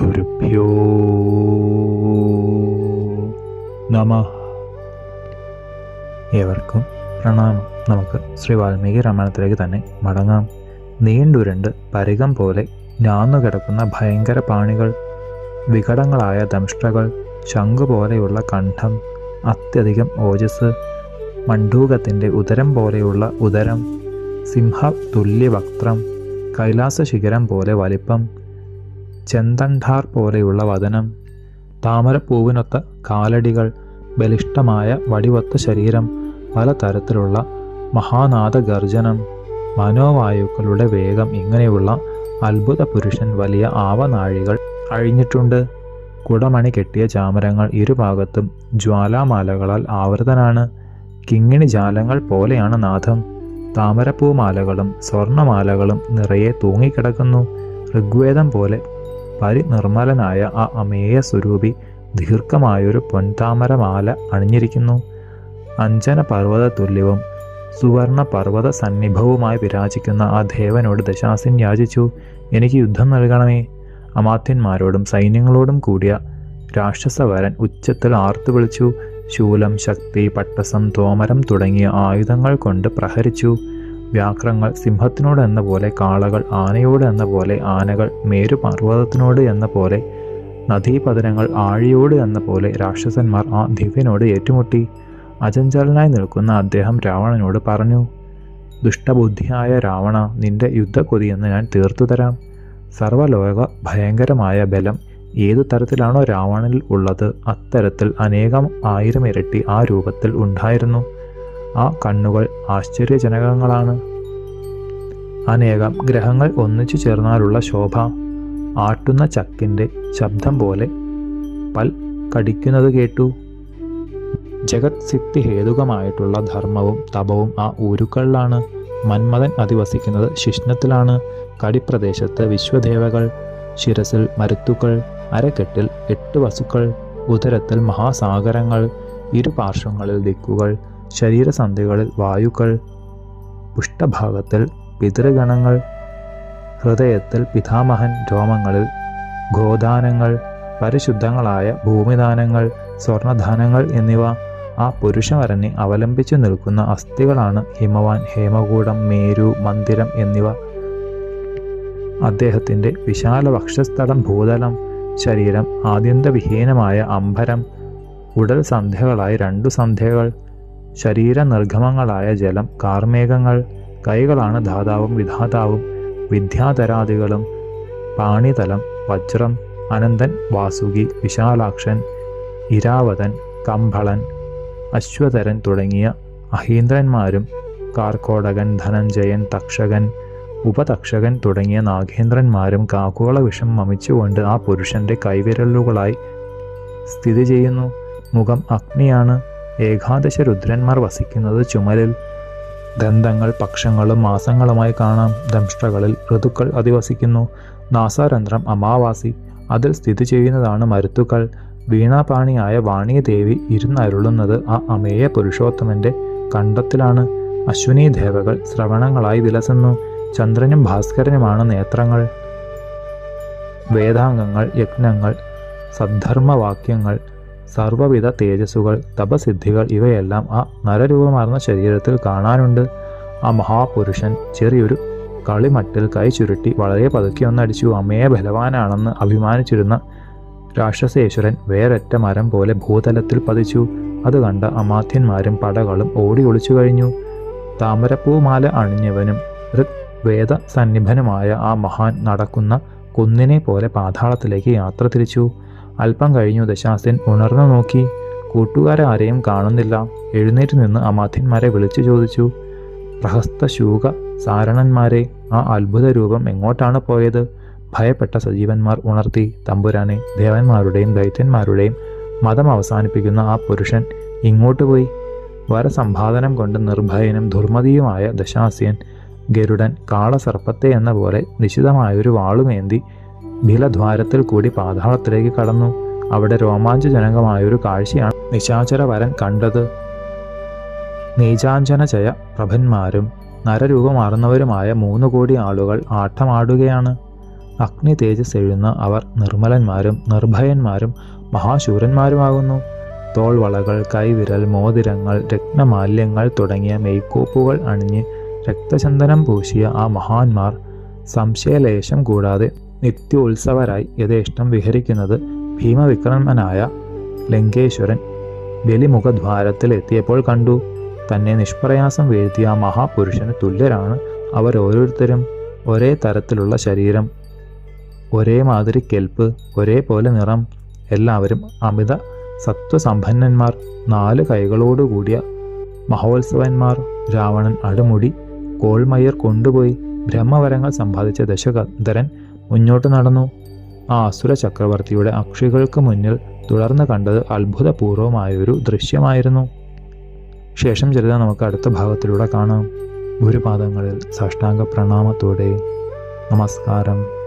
ഗുരുഭ്യോ നമ. ഏവർക്കും പ്രണാമം. നമുക്ക് ശ്രീ വാൽമീകി രാമായണത്തിലേക്ക് തന്നെ മടങ്ങാം. നീണ്ടുരണ്ട് പരികം പോലെ ഞാന്നു കിടക്കുന്ന ഭയങ്കര പാണികൾ വികടങ്ങളായ ദംഷ്ടകൾ ശംഖു പോലെയുള്ള കണ്ഠം അത്യധികം ഓജസ് മണ്ഡൂകത്തിന്റെ ഉദരം പോലെയുള്ള ഉദരം സിംഹ തുല്യവക്ത്രം കൈലാസ ശിഖരം പോലെ വലിപ്പം ചെന്തണ്ടാർ പോലെയുള്ള വദനം താമരപ്പൂവിനൊത്ത കാലടികൾ ബലിഷ്ടമായ വടിവത്ത ശരീരം പലതരത്തിലുള്ള തരത്തിലുള്ള ഗർജനം മനോവായുക്കളുടെ വേഗം ഇങ്ങനെയുള്ള അത്ഭുത പുരുഷൻ വലിയ ആവനാഴികൾ അഴിഞ്ഞിട്ടുണ്ട്. കുടമണി കെട്ടിയ ചാമരങ്ങൾ ഇരുഭാഗത്തും ജ്വാലാമാലകളാൽ ആവൃതനാണ്. കിങ്ങിണി ജാലങ്ങൾ പോലെയാണ് നാഥം. താമരപ്പൂമാലകളും സ്വർണമാലകളും നിറയെ തൂങ്ങിക്കിടക്കുന്നു. ഋഗ്വേദം പോലെ പരിനിർമ്മലനായ ആ അമേയ സ്വരൂപി ദീർഘമായൊരു പൊൻതാമരമാല അണിഞ്ഞിരിക്കുന്നു. അഞ്ജന പർവത തുല്യവും സുവർണ പർവത സന്നിഭവുമായി വിരാജിക്കുന്ന ആ ദേവനോട് ദശാസിൻ യാചിച്ചു എനിക്ക് യുദ്ധം നൽകണമേ. അമാത്യന്മാരോടും സൈന്യങ്ങളോടും കൂടിയ രാക്ഷസവരൻ ഉച്ചത്തിൽ ആർത്തു വിളിച്ചു. ശൂലം ശക്തി പട്ടസം തോമരം തുടങ്ങിയ ആയുധങ്ങൾ കൊണ്ട് പ്രഹരിച്ചു. വ്യാക്രങ്ങൾ സിംഹത്തിനോട് എന്ന പോലെ കാളകൾ ആനയോട് എന്ന പോലെ ആനകൾ മേരുപർവതത്തിനോട് എന്ന പോലെ നദീപതനങ്ങൾ ആഴിയോട് എന്ന പോലെ രാക്ഷസന്മാർ ആ ദിവ്യനോട് ഏറ്റുമുട്ടി. അചഞ്ചലനായി നിൽക്കുന്ന അദ്ദേഹം രാവണനോട് പറഞ്ഞു ദുഷ്ടബുദ്ധിയായ രാവണ നിന്റെ യുദ്ധക്കൊതിയെന്ന് ഞാൻ തീർത്തു തരാം. സർവലോക ഭയങ്കരമായ ബലം ഏതു തരത്തിലാണോ രാവണനിൽ ഉള്ളത് അത്തരത്തിൽ അനേകം ആയിരം ഇരട്ടി ആ രൂപത്തിൽ ഉണ്ടായിരുന്നു. ആ കണ്ണുകൾ ആശ്ചര്യജനകങ്ങളാണ്. അനേകം ഗ്രഹങ്ങൾ ഒന്നിച്ചു ചേർന്നാലുള്ള ശോഭ ആട്ടുന്ന ചക്കിന്റെ ശബ്ദം പോലെ പൽ കടിക്കുന്നത് കേട്ടു. ജഗത് സിദ്ധി ഹേതുകമായിട്ടുള്ള ധർമ്മവും തപവും ആ ഊരുക്കളിലാണ് മന്മഥൻ അധിവസിക്കുന്നത് ശിഷ്ണത്തിലാണ്. കടിപ്രദേശത്ത് വിശ്വദേവകൾ ശിരസിൽ മരുത്തുക്കൾ അരക്കെട്ടിൽ എട്ട് വസുക്കൾ ഉദരത്തിൽ മഹാസാഗരങ്ങൾ ഇരുപാർശ്വങ്ങളിൽ ദിക്കുകൾ ശരീരസന്ധികളിൽ വായുക്കൾ പുഷ്ടഭാഗത്തിൽ പിതൃഗണങ്ങൾ ഹൃദയത്തിൽ പിതാമഹൻ രോമങ്ങളിൽ ഗോദാനങ്ങൾ പരിശുദ്ധങ്ങളായ ഭൂമിദാനങ്ങൾ സ്വർണദാനങ്ങൾ എന്നിവ ആ പുരുഷവരനെ അവലംബിച്ചു നിൽക്കുന്ന അസ്ഥികളാണ് ഹിമവാൻ ഹേമകൂടം മേരു മന്ദിരം എന്നിവ. അദ്ദേഹത്തിന്റെ വിശാല വക്ഷസ്ഥലം ഭൂതലം ശരീരം ആദ്യന്തവിഹീനമായ അംബരം ഉടൽ സന്ധ്യകളായി രണ്ടു സന്ധ്യകൾ ശരീരനിർഗമങ്ങളായ ജലം കാർമേഘങ്ങൾ കൈകളാണ് ധാതാവും വിധാതാവും വിദ്യാധരാദികളും പാണിതലം വജ്രം അനന്തൻ വാസുകി വിശാലാക്ഷൻ ഇരാവതൻ കമ്പളൻ അശ്വതരൻ തുടങ്ങിയ അഹീന്ദ്രന്മാരും കാർക്കോടകൻ ധനഞ്ജയൻ തക്ഷകൻ ഉപതക്ഷകൻ തുടങ്ങിയ നാഗേന്ദ്രന്മാരും കാക്കുകള വിഷം മമിച്ചുകൊണ്ട് ആ പുരുഷന്റെ കൈവിരലുകളായി സ്ഥിതി ചെയ്യുന്നു. മുഖം അഗ്നിയാണ്. ഏകാദശ രുദ്രന്മാർ വസിക്കുന്നത് ചുമലിൽ. ദന്തങ്ങൾ പക്ഷങ്ങളും മാസങ്ങളുമായി കാണാം. ദംഷ്ടകളിൽ ഋതുക്കൾ അധിവസിക്കുന്നു. നാസാരന്ധ്രം അമാവാസി. അതിൽ സ്ഥിതി ചെയ്യുന്നതാണ് മരുത്തുക്കൾ. വീണാപാണിയായ വാണിദേവി ഇരുന്നരുളുന്നത് ആ അമേയ പുരുഷോത്തമന്റെ കണ്ടത്തിലാണ്. അശ്വിനി ദേവകൾ ശ്രവണങ്ങളായി വിലസുന്നു. ചന്ദ്രനും ഭാസ്കരനുമാണ് നേത്രങ്ങൾ. വേദാംഗങ്ങൾ യജ്ഞങ്ങൾ സദ്ധർമ്മവാക്യങ്ങൾ സർവവിധ തേജസ്സുകൾ തപസിദ്ധികൾ ഇവയെല്ലാം ആ നരരൂപമാർന്ന ശരീരത്തിൽ കാണാനുണ്ട്. ആ മഹാപുരുഷൻ ചെറിയൊരു കളിമട്ടിൽ കൈ ചുരുട്ടി വളരെ പതുക്കി ഒന്നടിച്ചു അമ്മയെ ബലവാനാണെന്ന് അഭിമാനിച്ചിരുന്ന രാക്ഷസേശ്വരൻ വേറൊറ്റ മരം പോലെ ഭൂതലത്തിൽ പതിച്ചു. അത് കണ്ട അമാത്യന്മാരും പടകളും ഓടി ഒളിച്ചു കഴിഞ്ഞു. താമരപ്പൂമാല അണിഞ്ഞവനും ഋഗ്വേദ സന്നിഭനുമായ ആ മഹാൻ നടക്കുന്ന കുന്നിനെ പോലെ പാതാളത്തിലേക്ക് യാത്ര തിരിച്ചു. അല്പം കഴിഞ്ഞു ദശാസൻ ഉണർന്നു നോക്കി. കൂട്ടുകാരെ ആരെയും കാണുന്നില്ല. എഴുന്നേറ്റ് നിന്ന് അമാത്യന്മാരെ വിളിച്ചു ചോദിച്ചു. പ്രഹസ്ത ശൂക സാരണന്മാരെ ആ അത്ഭുത രൂപം എങ്ങോട്ടാണ് പോയത്? ഭയപ്പെട്ട സജീവന്മാർ ഉണർത്തി. തമ്പുരാനെ ദേവന്മാരുടെയും ദൈത്യന്മാരുടെയും മതം അവസാനിപ്പിക്കുന്ന ആ പുരുഷൻ ഇങ്ങോട്ട് പോയി. വരസമ്പാദനം കൊണ്ട് നിർഭയനും ദുർമതിയുമായ ദശാസ്യൻ ഗരുഡൻ കാളസർപ്പത്തെ എന്ന പോലെ നിശിതമായൊരു വാളുമേന്തി ബിലദ്വാരത്തിൽ കൂടി പാതാളത്തിലേക്ക് കടന്നു. അവിടെ രോമാഞ്ചജനകമായൊരു കാഴ്ചയാണ് നിശാചര വരൻ കണ്ടത്. നീചാഞ്ചനചയ പ്രഭന്മാരും നരരൂപമാറുന്നവരുമായ മൂന്ന് കോടി ആളുകൾ ആട്ടമാടുകയാണ്. അഗ്നി തേജസ് എഴുന്ന അവർ നിർമ്മലന്മാരും നിർഭയന്മാരും മഹാശൂരന്മാരുമാകുന്നു. തോൾവളകൾ കൈവിരൽ മോതിരങ്ങൾ രക്തമാല്യങ്ങൾ തുടങ്ങിയ മെയ്ക്കോപ്പുകൾ അണിഞ്ഞ് രക്തചന്ദനം പൂശിയ ആ മഹാന്മാർ സംശയലേശം കൂടാതെ നിത്യോത്സവരായി യഥേഷ്ടം വിഹരിക്കുന്നത് ഭീമവിക്രമനായ ലങ്കേശ്വരൻ ബലിമുഖദ്വാരത്തിൽ എത്തിയപ്പോൾ കണ്ടു. തന്നെ നിഷ്പ്രയാസം വീഴ്ത്തിയ മഹാപുരുഷന് തുല്യരാണ് അവരോരോരുത്തരും ഒരേ തരത്തിലുള്ള ശരീരം ഒരേ മാതിരി കെൽപ്പ് ഒരേപോലെ നിറം. എല്ലാവരും അമിത സത്വസമ്പന്നന്മാർ. നാല് കൈകളോടുകൂടിയ മഹോത്സവന്മാർ. രാവണൻ അടുമുടി കോൾമയർ കൊണ്ടുപോയി. ബ്രഹ്മവരങ്ങൾ സമ്പാദിച്ച ദശകന്ധരൻ മുന്നോട്ട് നടന്നു. ആ അസുര ചക്രവർത്തിയുടെ അക്ഷികൾക്ക് മുന്നിൽ തുടർന്ന് കണ്ടത് അത്ഭുതപൂർവമായൊരു ദൃശ്യമായിരുന്നു. ശേഷം ചെറുത നമുക്ക് അടുത്ത ഭാഗത്തിലൂടെ കാണാം. ഗുരുപാദങ്ങളിൽ സാഷ്ടാംഗ പ്രണാമത്തോടെ. നമസ്കാരം.